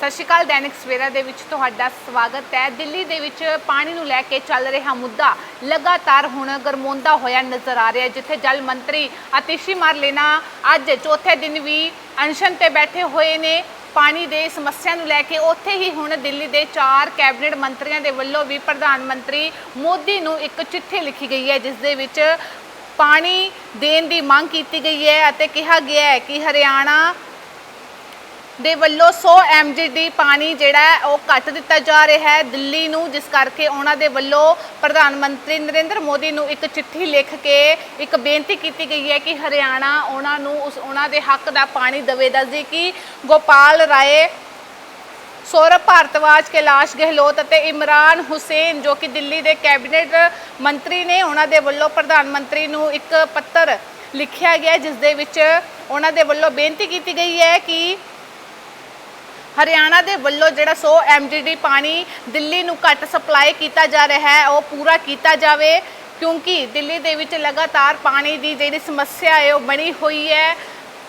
ਸਤਿ ਸ਼੍ਰੀ ਅਕਾਲ, ਦੈਨਿਕ ਸਵੇਰਾ ਦੇ ਵਿੱਚ ਤੁਹਾਡਾ ਸਵਾਗਤ ਹੈ। ਦਿੱਲੀ ਦੇ ਵਿੱਚ ਪਾਣੀ ਨੂੰ ਲੈ ਕੇ ਚੱਲ ਰਿਹਾ ਮੁੱਦਾ, ਲਗਾਤਾਰ ਹੁਣ ਗਰਮਾਉਂਦਾ ਹੋਇਆ ਨਜ਼ਰ ਆ ਰਿਹਾ, ਜਿੱਥੇ ਜਲ ਮੰਤਰੀ ਆਤਿਸ਼ੀ ਮਾਰਲੇਨਾ ਅੱਜ ਚੌਥੇ ਦਿਨ ਵੀ ਅਨਸ਼ਨ ਤੇ ਬੈਠੇ ਹੋਏ ਨੇ। ਪਾਣੀ ਦੇ ਸਮੱਸਿਆ ਨੂੰ ਲੈ ਕੇ ਉੱਥੇ ਹੀ ਹੁਣ ਦਿੱਲੀ ਦੇ ਚਾਰ ਕੈਬਨਿਟ ਮੰਤਰੀਆਂ ਦੇ ਵੱਲੋਂ ਵੀ ਪ੍ਰਧਾਨ ਮੰਤਰੀ ਮੋਦੀ ਨੂੰ ਇੱਕ ਚਿੱਠੀ ਲਿਖੀ ਗਈ ਹੈ, ਜਿਸ ਦੇ ਵਿੱਚ ਪਾਣੀ ਦੇਣ ਦੀ ਮੰਗ ਕੀਤੀ ਗਈ ਹੈ ਅਤੇ ਕਿਹਾ ਗਿਆ ਹੈ ਕਿ ਹਰਿਆਣਾ ਦੇ ਵੱਲੋਂ 100 ਐਮਜੀਡੀ ਪਾਣੀ ਜਿਹੜਾ ਉਹ ਕੱਟ ਦਿੱਤਾ ਜਾ ਰਿਹਾ ਹੈ। ਦਿੱਲੀ ਨੂੰ ਜਿਸ ਕਰਕੇ ਉਹਨਾਂ ਦੇ ਵੱਲੋਂ ਪ੍ਰਧਾਨ ਮੰਤਰੀ ਨਰਿੰਦਰ ਮੋਦੀ ਨੂੰ ਇੱਕ ਚਿੱਠੀ ਲਿਖ ਕੇ ਇੱਕ ਬੇਨਤੀ ਕੀਤੀ ਗਈ ਹੈ ਕਿ ਹਰਿਆਣਾ ਉਹਨਾਂ ਨੂੰ ਉਸ ਉਹਨਾਂ ਦੇ ਹੱਕ ਦਾ ਪਾਣੀ ਦੇਵੇ ਦੱਸਦੀ ਕਿ ਗੋਪਾਲ ਰਾਏ, ਸੌਰਵ ਭਾਰਤਵਾਜ, ਕੈਲਾਸ਼ ਗਹਿਲੋਤ ਅਤੇ ਇਮਰਾਨ ਹੁਸੈਨ ਜੋ ਕਿ ਦਿੱਲੀ ਦੇ ਕੈਬਨਿਟ ਮੰਤਰੀ ਨੇ ਉਹਨਾਂ ਦੇ ਵੱਲੋਂ ਪ੍ਰਧਾਨ ਮੰਤਰੀ ਨੂੰ ਇੱਕ ਪੱਤਰ ਲਿਖਿਆ ਗਿਆ ਜਿਸ ਦੇ ਵਿੱਚ ਉਹਨਾਂ ਦੇ ਵੱਲੋਂ ਬੇਨਤੀ ਕੀਤੀ ਗਈ ਹੈ ਕਿ ਹਰਿਆਣਾ ਦੇ ਵੱਲੋਂ ਜਿਹੜਾ 100 ਐਮਜੀਡੀ ਪਾਣੀ ਦਿੱਲੀ ਨੂੰ ਘੱਟ ਸਪਲਾਈ ਕੀਤਾ ਜਾ ਰਿਹਾ ਹੈ, ਉਹ ਪੂਰਾ ਕੀਤਾ ਜਾਵੇ, ਕਿਉਂਕਿ ਦਿੱਲੀ ਦੇ ਵਿੱਚ ਲਗਾਤਾਰ ਪਾਣੀ ਦੀ ਜਿਹੜੀ ਸਮੱਸਿਆ ਹੈ, ਉਹ ਬਣੀ ਹੋਈ ਹੈ।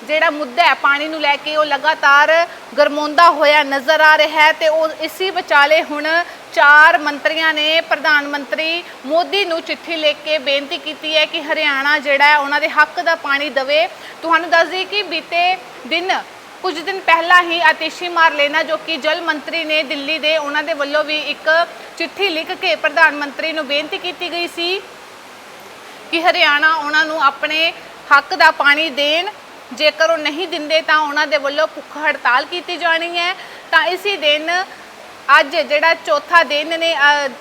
ਜਿਹੜਾ ਮੁੱਦਾ ਹੈ ਪਾਣੀ ਨੂੰ ਲੈ ਕੇ, ਉਹ ਲਗਾਤਾਰ ਗਰਮਾਉਂਦਾ ਹੋਇਆ ਨਜ਼ਰ ਆ ਰਿਹਾ ਹੈ ਤੇ ਉਹ ਇਸੀ ਵਿਚਾਲੇ ਹੁਣ ਚਾਰ ਮੰਤਰੀਆਂ ਨੇ, ਪ੍ਰਧਾਨ ਮੰਤਰੀ ਮੋਦੀ ਨੂੰ ਚਿੱਠੀ ਲਿਖ ਕੇ ਬੇਨਤੀ ਕੀਤੀ ਹੈ ਕਿ ਹਰਿਆਣਾ ਜਿਹੜਾ ਹੈ, ਉਹਨਾਂ ਦੇ ਹੱਕ ਦਾ ਪਾਣੀ ਦੇਵੇ। ਤੁਹਾਨੂੰ ਦੱਸ ਦਈਏ ਕਿ ਬੀਤੇ ਦਿਨ ਕੁਝ ਦਿਨ ਪਹਿਲਾਂ ਹੀ ਆਤਿਸ਼ੀ ਮਾਰਲੇਨਾ, ਜੋ ਕਿ ਜਲ ਮੰਤਰੀ ਨੇ ਦਿੱਲੀ ਦੇ ਉਹਨਾਂ ਦੇ ਵੱਲੋਂ ਵੀ ਇੱਕ ਚਿੱਠੀ ਲਿਖ ਕੇ ਪ੍ਰਧਾਨ ਮੰਤਰੀ ਨੂੰ ਬੇਨਤੀ ਕੀਤੀ ਗਈ ਸੀ ਕਿ ਹਰਿਆਣਾ ਉਹਨਾਂ ਨੂੰ ਆਪਣੇ ਹੱਕ ਦਾ ਪਾਣੀ ਦੇਣ। ਜੇਕਰ ਉਹ ਨਹੀਂ ਦਿੰਦੇ ਤਾਂ ਉਹਨਾਂ ਦੇ ਵੱਲੋਂ ਭੁੱਖ ਹੜਤਾਲ ਕੀਤੀ ਜਾਣੀ ਹੈ। ਤਾਂ ਇਸੇ ਦਿਨ ਅੱਜ ਜਿਹੜਾ ਚੌਥਾ ਦਿਨ ਨੇ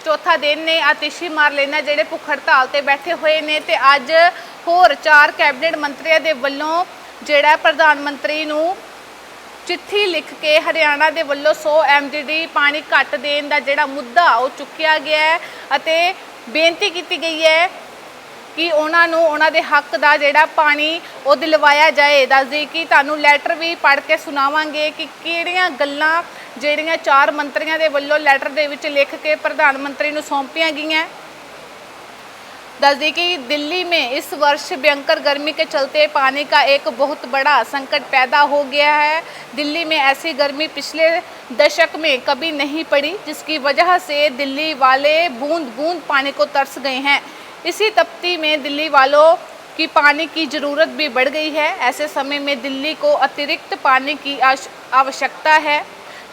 ਚੌਥਾ ਦਿਨ ਨੇ ਆਤਿਸ਼ੀ ਮਾਰਲੇਨਾ ਜਿਹੜੇ ਭੁੱਖ ਹੜਤਾਲ ਤੇ ਬੈਠੇ ਹੋਏ ਨੇ ਤੇ ਅੱਜ ਹੋਰ ਚਾਰ ਕੈਬਨਿਟ ਮੰਤਰੀਆਂ ਦੇ ਵੱਲੋਂ ਜਿਹੜਾ ਪ੍ਰਧਾਨ ਮੰਤਰੀ ਨੂੰ ਚਿੱਠੀ ਲਿਖ ਕੇ ਹਰਿਆਣਾ ਦੇ ਵੱਲੋਂ 100 ਐਮਜੀਡੀ ਪਾਣੀ ਘੱਟ ਦੇਣ ਦਾ ਜਿਹੜਾ ਮੁੱਦਾ ਉਹ ਚੁੱਕਿਆ ਗਿਆ ਹੈ ਅਤੇ ਬੇਨਤੀ ਕੀਤੀ ਗਈ ਹੈ ਕਿ ਉਹਨਾਂ ਨੂੰ ਉਹਨਾਂ ਦੇ ਹੱਕ ਦਾ ਜਿਹੜਾ ਪਾਣੀ ਉਹ ਦਿਲਵਾਇਆ ਜਾਏ। ਦੱਸਦੇ ਕਿ ਤੁਹਾਨੂੰ ਲੈਟਰ ਵੀ ਪੜ੍ਹ ਕੇ ਸੁਣਾਵਾਂਗੇ ਕਿ ਕਿਹੜੀਆਂ ਗੱਲਾਂ ਜਿਹੜੀਆਂ ਚਾਰ ਮੰਤਰੀਆਂ ਦੇ ਵੱਲੋਂ ਲੈਟਰ ਦੇ ਵਿੱਚ ਲਿਖ ਕੇ ਪ੍ਰਧਾਨ ਮੰਤਰੀ ਨੂੰ ਸੌਂਪੀਆਂ ਗਈਆਂ। दस कि दिल्ली में इस वर्ष भयंकर गर्मी के चलते पानी का एक बहुत बड़ा संकट पैदा हो गया है। दिल्ली में ऐसी गर्मी पिछले दशक में कभी नहीं पड़ी, जिसकी वजह से दिल्ली वाले बूंद बूंद पानी को तरस गए हैं। इसी तपती में दिल्ली वालों की पानी की ज़रूरत भी बढ़ गई है। ऐसे समय में दिल्ली को अतिरिक्त पानी की आवश्यकता है।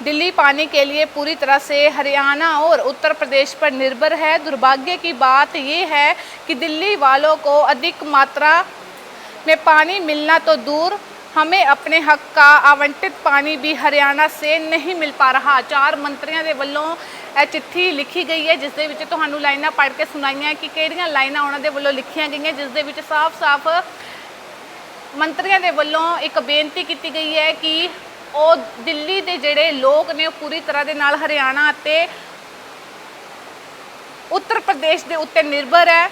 दिल्ली पानी के लिए पूरी तरह से हरियाणा और उत्तर प्रदेश पर निर्भर है दुर्भाग्य की बात ये है कि दिल्ली वालों को अधिक मात्रा में पानी मिलना तो दूर हमें अपने हक का आवंटित पानी भी ਹਰਿਆਣਾ से नहीं मिल पा रहा ਚਾਰ ਮੰਤਰੀਆਂ ਦੇ ਵੱਲੋਂ ਇਹ ਚਿੱਠੀ ਲਿਖੀ ਗਈ ਹੈ ਜਿਸ ਦੇ ਵਿੱਚ ਤੁਹਾਨੂੰ ਲਾਈਨਾਂ ਪੜ੍ਹ ਕੇ ਸੁਣਾਈਆਂ ਕਿ ਕਿਹੜੀਆਂ ਲਾਈਨਾਂ ਉਹਨਾਂ ਦੇ ਵੱਲੋਂ ਲਿਖੀਆਂ ਗਈਆਂ ਜਿਸ ਦੇ ਵਿੱਚ ਸਾਫ਼-ਸਾਫ਼ ਮੰਤਰੀਆਂ ਦੇ ਵੱਲੋਂ ਇੱਕ ਬੇਨਤੀ ਕੀਤੀ ਗਈ ਹੈ ਕਿ ਉਹ ਦਿੱਲੀ ਦੇ ਜਿਹੜੇ ਲੋਕ ਨੇ ਉਹ ਪੂਰੀ ਤਰ੍ਹਾਂ ਦੇ ਨਾਲ ਹਰਿਆਣਾ ਅਤੇ ਉੱਤਰ ਪ੍ਰਦੇਸ਼ ਦੇ ਉੱਤੇ ਨਿਰਭਰ ਹੈ।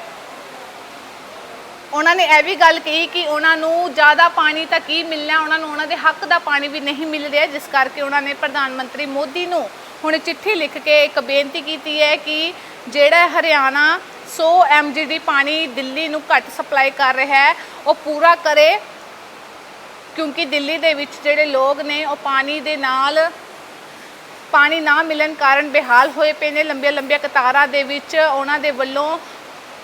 ਉਹਨਾਂ ਨੇ ਇਹ ਵੀ ਗੱਲ ਕਹੀ ਕਿ ਉਹਨਾਂ ਨੂੰ ਜ਼ਿਆਦਾ ਪਾਣੀ ਤਾਂ ਕੀ ਮਿਲਣਾ, ਉਹਨਾਂ ਨੂੰ ਉਹਨਾਂ ਦੇ ਹੱਕ ਦਾ ਪਾਣੀ ਵੀ ਨਹੀਂ ਮਿਲ ਰਿਹਾ, ਜਿਸ ਕਰਕੇ ਉਹਨਾਂ ਨੇ ਪ੍ਰਧਾਨ ਮੰਤਰੀ ਮੋਦੀ ਨੂੰ ਹੁਣ ਚਿੱਠੀ ਲਿਖ ਕੇ ਇੱਕ ਬੇਨਤੀ ਕੀਤੀ ਹੈ ਕਿ ਜਿਹੜਾ ਹਰਿਆਣਾ 100 ਐਮਜੀਡੀ ਪਾਣੀ ਦਿੱਲੀ ਨੂੰ ਘੱਟ ਸਪਲਾਈ ਕਰ ਰਿਹਾ ਹੈ, ਉਹ ਪੂਰਾ ਕਰੇ। ਕਿਉਂਕਿ ਦਿੱਲੀ ਦੇ ਵਿੱਚ ਜਿਹੜੇ ਲੋਕ ਨੇ, ਉਹ ਪਾਣੀ ਦੇ ਨਾਲ ਪਾਣੀ ਨਾ ਮਿਲਣ ਕਾਰਨ ਬੇਹਾਲ ਹੋਏ ਪਏ ਨੇ। ਲੰਬੀਆਂ ਲੰਬੀਆਂ ਕਤਾਰਾਂ ਦੇ ਵਿੱਚ ਉਹਨਾਂ ਦੇ ਵੱਲੋਂ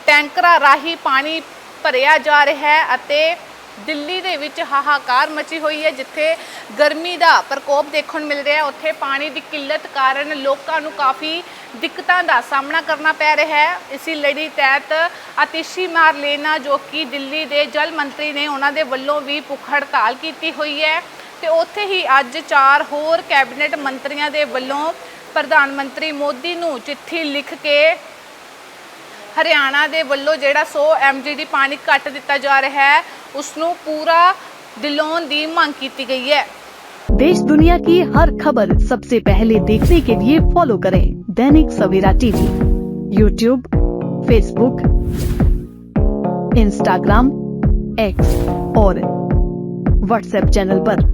ਟੈਂਕਰਾਂ ਰਾਹੀਂ ਪਾਣੀ ਭਰਿਆ ਜਾ ਰਿਹਾ ਹੈ ਅਤੇ ਦਿੱਲੀ ਦੇ ਵਿੱਚ ਹਾਹਾਕਾਰ ਮਚੀ ਹੋਈ ਹੈ, ਜਿੱਥੇ ਗਰਮੀ ਦਾ ਪ੍ਰਕੋਪ ਦੇਖਣ ਨੂੰ ਮਿਲ ਰਿਹਾ ਉੱਥੇ ਪਾਣੀ ਦੀ ਕਿੱਲਤ ਕਾਰਨ ਲੋਕਾਂ ਨੂੰ ਕਾਫੀ ਦਿੱਕਤਾਂ ਦਾ ਸਾਹਮਣਾ ਕਰਨਾ ਪੈ ਰਿਹਾ ਹੈ। ਇਸੀ ਲੜੀ ਤਹਿਤ ਆਤਿਸ਼ੀ ਮਾਰਲੇਨਾ, ਜੋ ਕਿ ਦਿੱਲੀ ਦੇ ਜਲ ਮੰਤਰੀ ਨੇ ਉਹਨਾਂ ਦੇ ਵੱਲੋਂ ਵੀ ਭੁੱਖ ਹੜਤਾਲ ਕੀਤੀ ਹੋਈ ਹੈ ਤੇ ਉੱਥੇ ਹੀ ਅੱਜ ਚਾਰ ਹੋਰ ਕੈਬਨਿਟ ਮੰਤਰੀਆਂ ਦੇ ਵੱਲੋਂ ਪ੍ਰਧਾਨ ਮੰਤਰੀ ਮੋਦੀ ਨੂੰ ਚਿੱਠੀ ਲਿਖ ਕੇ ਹਰਿਆਣਾ ਦੇ ਵੱਲੋਂ ਜਿਹੜਾ 100 ਐਮਜੀਡੀ ਪਾਣੀ ਕੱਟ ਦਿੱਤਾ ਜਾ ਰਿਹਾ ਹੈ ਉਸ ਨੂੰ ਪੂਰਾ ਦਿਲਾਉਣ ਦੀ ਮੰਗ ਕੀਤੀ ਗਈ ਹੈ देश दुनिया की हर खबर सबसे पहले देखने के लिए फॉलो करें Dainik Savera TV YouTube Facebook Instagram X और व्हाट्सएप चैनल पर।